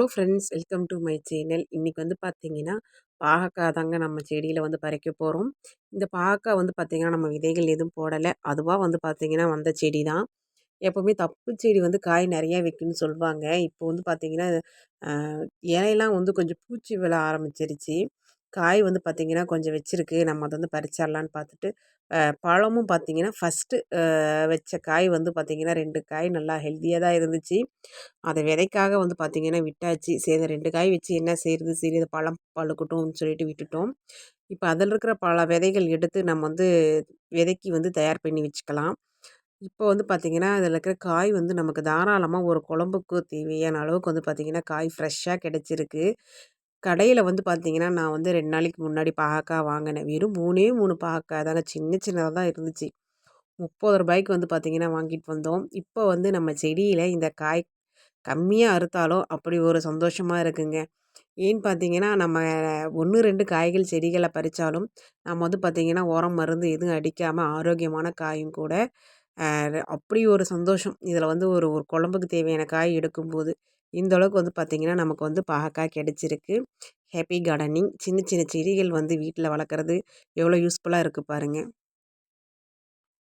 Hello friends welcome to my channel இன்றைக்கி வந்து பார்த்தீங்கன்னா பாகக்காய் தாங்க நம்ம செடியில் வந்து பறிக்க போகிறோம் இந்த பாகக்காய் வந்து பார்த்திங்கன்னா நம்ம விதைகள் எதுவும் போடலை. அதுவாக வந்து பார்த்திங்கன்னா வந்த செடி தான் எப்போவுமே தப்பு செடி வந்து காய் நிறையா வைக்குன்னு சொல்லுவாங்க இப்போ வந்து பார்த்திங்கன்னா இலையெல்லாம் வந்து கொஞ்சம் பூச்சி விழ ஆரம்பிச்சிருச்சு. காய் வந்து பார்த்திங்கன்னா கொஞ்சம் வச்சுருக்கு. நம்ம அதை வந்து பறிச்சிடலான்னு பார்த்துட்டு பழமும் பார்த்திங்கன்னா ஃபஸ்ட்டு வச்ச காய் வந்து பார்த்திங்கன்னா ரெண்டு காய் நல்லா ஹெல்த்தியாக தான் இருந்துச்சு. அதை விதைக்காக வந்து பார்த்திங்கன்னா விட்டாச்சு. சரி ரெண்டு காய் வச்சு என்ன செய்கிறது சரி இது பழம் பழுக்கட்டும்னு சொல்லிட்டு விட்டுட்டோம். இப்போ அதில் இருக்கிற பல விதைகள் எடுத்து நம்ம வந்து விதைக்கு வந்து தயார் பண்ணி வச்சுக்கலாம். இப்போ வந்து பார்த்திங்கன்னா அதில் இருக்கிற காய் வந்து நமக்கு தாராளமாக ஒரு குழம்புக்கு தேவையான அளவுக்கு வந்து பார்த்திங்கன்னா காய் ஃப்ரெஷ்ஷாக கிடச்சிருக்கு. கடையில் வந்து பார்த்தீங்கன்னா நான் வந்து ரெண்டு நாளைக்கு முன்னாடி பாகக்காய் வாங்கினேன். வெறும் மூணே மூணு பாகக்காய் தாங்க. சின்ன சின்னதாக தான் இருந்துச்சு. முப்பது ரூபாய்க்கு வந்து பார்த்திங்கன்னா வாங்கிட்டு வந்தோம். இப்போ வந்து நம்ம செடியில் இந்த காய் கம்மியாக அறுத்தாலும் அப்படி ஒரு சந்தோஷமாக இருக்குங்க. ஏன்னு பார்த்தீங்கன்னா நம்ம ஒன்று ரெண்டு காய்கள் செடிகளை பறித்தாலும் நம்ம வந்து பார்த்திங்கன்னா உரம் மருந்து எதுவும் அடிக்காமல் ஆரோக்கியமான காயும் கூட அப்படி ஒரு சந்தோஷம். இதில் வந்து ஒரு ஒரு குழம்புக்கு தேவையான காய் எடுக்கும்போது இந்த அளவுக்கு வந்து பார்த்திங்கன்னா நமக்கு வந்து பாகக்காய் கிடச்சிருக்கு. Happy gardening. சின்ன சின்ன செடிகள் வந்து வீட்டில் வளர்க்குறது எவ்வளோ யூஸ்ஃபுல்லாக இருக்குது பாருங்கள்